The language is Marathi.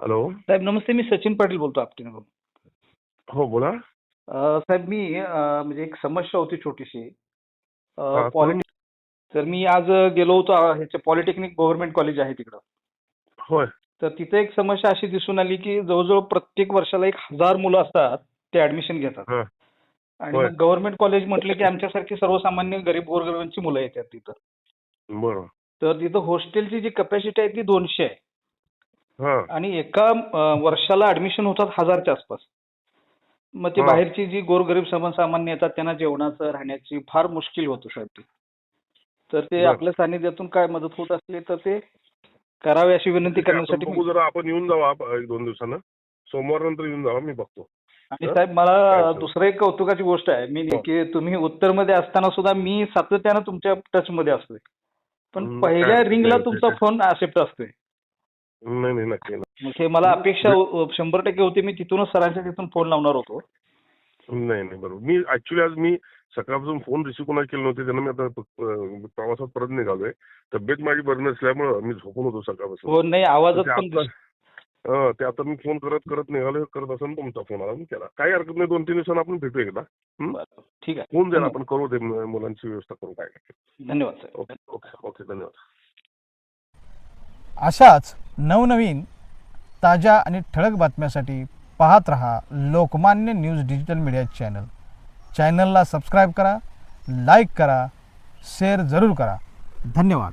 हॅलो साहेब नमस्ते मी सचिन पाटील बोलतो आपटीनगरून हो बोला. साहेब मी अ, म्हणजे एक समस्या होती छोटीशी. हा, पॉलिटिक तर मी आज गेलो होतो अ, ह्याचे पॉलिटेक्निक गव्हर्नमेंट कॉलेज आहे तिकडं. होय. तर तिथे एक समस्या अशी दिसून आली की जवळजवळ प्रत्येक वर्षाला एक हजार मुलं असतात ते ऍडमिशन घेतात. हा. आणि होय. गव्हर्नमेंट कॉलेज म्हटलं की आमच्यासारखी सर्वसामान्य गरीब गोरगरिबांची मुलं येतात तिथं. बरं तर तिथं हॉस्टेलची जी कपॅसिटी आहे ती दोनशे आहे. आणि एका वर्षाला ऍडमिशन होतात हजारच्या आसपास मग ती. बाहेरची जी गोरगरीब सर्वसामान्य येतात त्यांना जेवणाचं राहण्याची फार मुश्किल होतं साहेब ते तर ते. आपल्या सानिध्यातून काय मदत होत असली तर ते करावे अशी विनंती करण्यासाठी जरा आपण येऊन जावा एक दोन दिवसानं सोमवार नंतर येऊन जावा मी बघतो आणि? साहेब मला? दुसरं एक कौतुकाची गोष्ट आहे मी हो. की तुम्ही उत्तरमध्ये असताना सुद्धा मी सातत्यानं तुमच्या टच मध्ये असतोय पण पहिल्या रिंगला तुमचा फोन ऍक्सेप्ट असतोय नाही नाही नक्की नाही मग हे मला अपेक्षा अ, शंभर टक्के होती. मी तिथूनच सरांच्या तिथून फोन लावणार होतो. नाही नाही बरोबर. मी ऍक्च्युली आज मी सकाळपासून फोन रिसिव्ह कोणाला केले नव्हते त्यांना मी आता अं, प्रवासात परत निघालोय. तब्येत माझी बरी नसल्यामुळं मी झोपून होतो सकाळपासून. हो नाही आवाजात ते पण आता- हं, ते आता मी फोन करत करत निघालो करत असताना तुमचा फोन आला मी केला. काही हरकत नाही दोन तीन दिवसांनी आपण भेटू एकदा. बरं, ठीक आहे. फोन द्या आपण करू दे मु- मुलांची व्यवस्था करू काय धन्यवाद साहेब ओके ओके ओके धन्यवाद. अशाच नवनवीन ताज्या आणि ठळक बातम्यासाठी पाहत रहा Lokmanya news digital media channel. चॅनलला सबस्क्राईब करा लाईक करा शेअर जरूर करा. धन्यवाद.